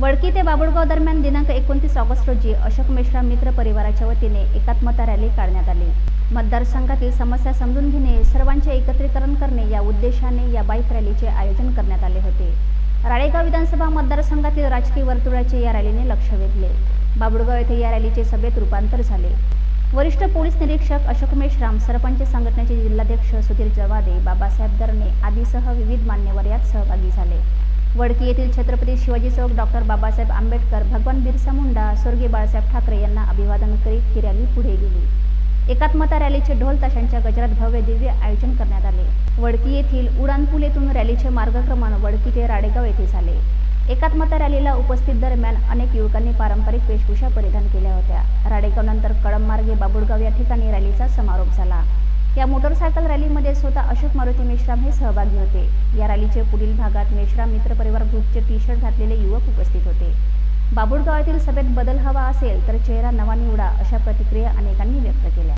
वडकी ते बाबुळगाव दरम्यान दिनांक एकोणतीस ऑगस्ट रोजी अशोक मिश्रा मित्र परिवाराच्या वतीने एकात्मता रॅली काढण्यात आली. मतदारसंघातील समस्या समजून घेणे सर्वांचे एकत्रीकरण करणे या उद्देशाने या बाईक रॅलीचे आयोजन करण्यात आले होते. राळेगाव विधानसभा मतदारसंघातील राजकीय वर्तुळाचे या रॅलीने लक्ष वेधले. बाबुळगाव येथे या रॅलीचे सभेत रूपांतर झाले. वरिष्ठ पोलीस निरीक्षक अशोक मेश्राम सरपंच संघटनेचे जिल्हाध्यक्ष सुधीर जवादे बाबासाहेब दरणे आदीसह विविध मान्यवर यात सहभागी झाले. वडकी येथील छत्रपती शिवाजी चौक डॉक्टर बाबासाहेब आंबेडकर भगवान बिरसा मुंडा स्वर्गीय बाळासाहेब ठाकरे यांना अभिवादन करीत ही रॅली पुढे गेली. एकात्मता रॅलीचे ढोल ताशांच्या गजरात भव्य दिव्य आयोजन करण्यात आले. वडकी येथील उडानपूल येथून रॅलीचे मार्गक्रमण वडकी ते राडेगाव येथे झाले. एकात्मता रॅलीला उपस्थित दरम्यान अनेक युवकांनी पारंपरिक वेशभूषा परिधान केल्या होत्या. राडेगाव नंतर मार्गे बाबुळगाव या ठिकाणी रॅलीचा समारोप झाला. या मोटरसायकल रॅलीमध्ये स्वतः अशोक मारुती मेश्राम हे सहभागी होते. या रॅलीचे पुढील भागात मेश्राम मित्रपरिवार ग्रुपचे टी शर्ट घातलेले युवक उपस्थित होते. बाबुळगाव सभेत बदल हवा असेल तर चेहरा नवा निवडा अशा प्रतिक्रिया अनेकांनी व्यक्त केल्या.